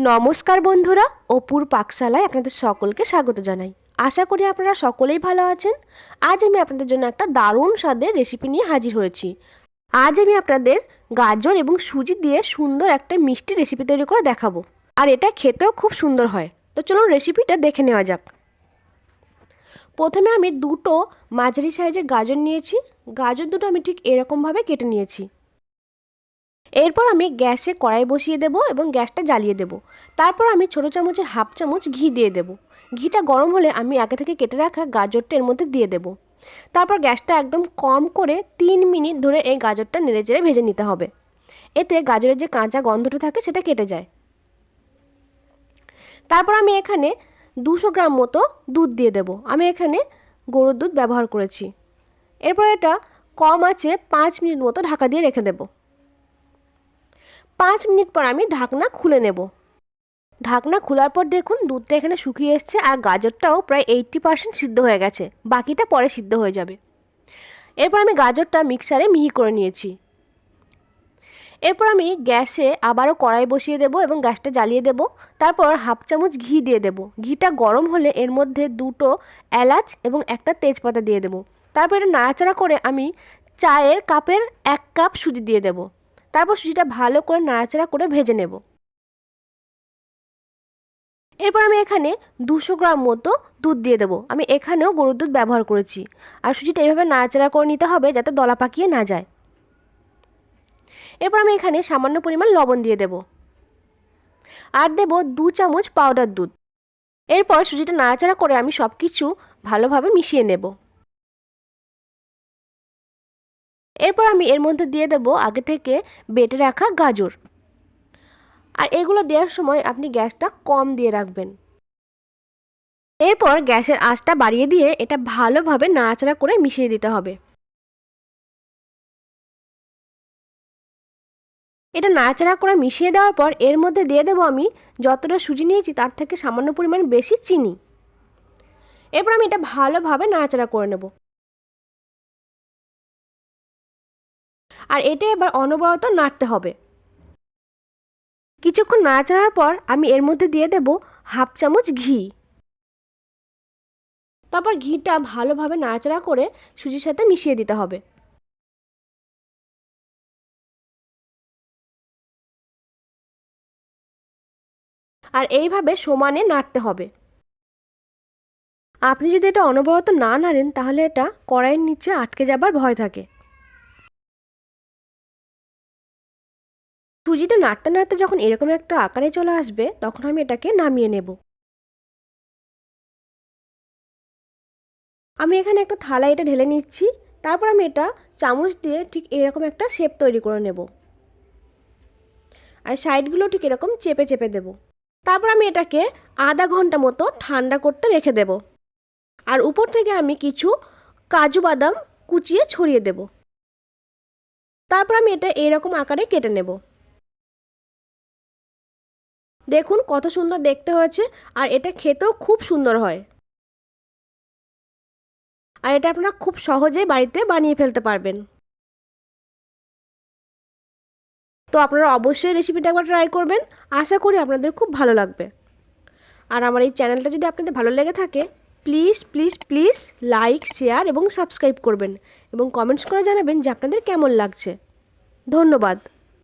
নমস্কার বন্ধুরা, অপুর পাকশালায় আপনাদের সকলকে স্বাগত জানাই। আশা করি আপনারা সকলেই ভালো আছেন। আজ আমি আপনাদের জন্য একটা দারুণ স্বাদের রেসিপি নিয়ে হাজির হয়েছি। আজ আমি আপনাদের গাজর এবং সুজি দিয়ে সুন্দর একটা মিষ্টি রেসিপি তৈরি করে দেখাবো। আর এটা খেতেও খুব সুন্দর হয়। তো চলুন রেসিপিটা দেখে নেওয়া যাক। প্রথমে আমি দুটো মাঝারি সাইজের গাজর নিয়েছি। গাজর দুটো আমি ঠিক এরকমভাবে কেটে নিয়েছি। এরপর আমি গ্যাসে কড়াই বসিয়ে দেব এবং গ্যাসটা জ্বালিয়ে দেব। তারপর আমি ছোটো চামচের হাফ চামচ ঘি দিয়ে দেব। ঘিটা গরম হলে আমি আগে থেকে কেটে রাখা গাজরটা এর মধ্যে দিয়ে দেব। তারপর গ্যাসটা একদম কম করে তিন মিনিট ধরে এই গাজরটা নেড়ে চেড়ে ভেজে নিতে হবে। এতে গাজরের যে কাঁচা গন্ধটা থাকে সেটা কেটে যায়। তারপর আমি এখানে দুশো গ্রাম মতো দুধ দিয়ে দেব। আমি এখানে গরুর দুধ ব্যবহার করেছি। এরপর এটা কম আছে পাঁচ মিনিট মতো ঢাকা দিয়ে রেখে দেবো। পাঁচ মিনিট পর আমি ঢাকনা খুলে নেব। ঢাকনা খোলার পর দেখুন দুধটা এখানে শুকিয়ে এসছে আর গাজরটাও প্রায় এইট্টি পার্সেন্ট সিদ্ধ হয়ে গেছে। বাকিটা পরে সিদ্ধ হয়ে যাবে। এরপর আমি গাজরটা মিক্সারে মিহি করে নিয়েছি। এরপর আমি গ্যাসে আবারও কড়াই বসিয়ে দেব এবং গ্যাসটা জ্বালিয়ে দেব। তারপর হাফ চামচ ঘি দিয়ে দেব। ঘিটা গরম হলে এর মধ্যে দুটো এলাচ এবং একটা তেজপাতা দিয়ে দেব। তারপর এটা নাড়াচাড়া করে আমি চায়ের কাপের এক কাপ সুজি দিয়ে দেবো। তারপর সুজিটা ভালো করে নাড়াচাড়া করে ভেজে নেব। এরপর আমি এখানে দুশো গ্রাম মতো দুধ দিয়ে দেবো। আমি এখানেও গরুর দুধ ব্যবহার করেছি। আর সুজিটা এইভাবে নাড়াচাড়া করে নিতে হবে যাতে দলা পাকিয়ে না যায়। এরপর আমি এখানে সামান্য পরিমাণ লবণ দিয়ে দেব। আর দেব দু চামচ পাউডার দুধ। এরপর সুজিটা নাড়াচাড়া করে আমি সব কিছু ভালোভাবে মিশিয়ে নেব। আমি এর মধ্যে দিয়ে দেব আগে থেকে বেটে রাখা গাজর। আর এগুলো দেওয়ার সময় আপনি গ্যাসটা কম দিয়ে রাখবেন। এরপর গ্যাসের আঁচটা বাড়িয়ে দিয়ে এটা ভালোভাবে নাড়াচাড়া করে মিশিয়ে দিতে হবে। এটা নাড়াচাড়া করে মিশিয়ে দেওয়ার পর এর মধ্যে দিয়ে দেবো আমি যতটা সুজি নিয়েছি তার থেকে সামান্য পরিমাণ বেশি চিনি। এরপর আমি এটা ভালোভাবে নাড়াচাড়া করে নেব। আর এটা এবার অনবরত নাড়তে হবে। কিছুক্ষণ নাড়াচাড়ার পর আমি এর মধ্যে দিয়ে দেব হাফ চামচ ঘি। তারপর ঘিটা ভালোভাবে নাড়াচাড়া করে সুজির সাথে মিশিয়ে দিতে হবে। আর এইভাবে সমানে নাড়তে হবে। আপনি যদি এটা অনবরত না নাড়েন, তাহলে এটা কড়াইয়ের নিচে আটকে যাবার ভয় থাকে। সুজিটা নাড়তে নাড়তে যখন এরকম একটা আকারে চলে আসবে, তখন আমি এটাকে নামিয়ে নেব। আমি এখানে একটা থালা এটা ঢেলে নিচ্ছি, তারপর আমি এটা চামচ দিয়ে ঠিক এরকম একটা শেপ তৈরি করে নেব। আর সাইডগুলো ঠিক এরকম চেপে চেপে দেব। তারপর আমি এটাকে আধা ঘণ্টা মতো ঠান্ডা করতে রেখে দেব। আর উপর থেকে আমি কিছু কাজু বাদাম কুচিয়ে ছড়িয়ে দেব। তারপর আমি এটা এরকম আকারে কেটে নেব। দেখুন কত সুন্দর দেখতে হয়েছে, আর এটা খেতেও খুব সুন্দর হয়। আর এটা আপনারা খুব সহজেই বাড়িতে বানিয়ে ফেলতে পারবেন। তো আপনারা অবশ্যই রেসিপিটা একবার ট্রাই করবেন। আশা করি আপনাদের খুব ভালো লাগবে। আর আমার এই চ্যানেলটা যদি আপনাদের ভালো লেগে থাকে please please please like share এবং সাবস্ক্রাইব করবেন এবং কমেন্টস করে জানাবেন যে আপনাদের কেমন লাগছে। ধন্যবাদ।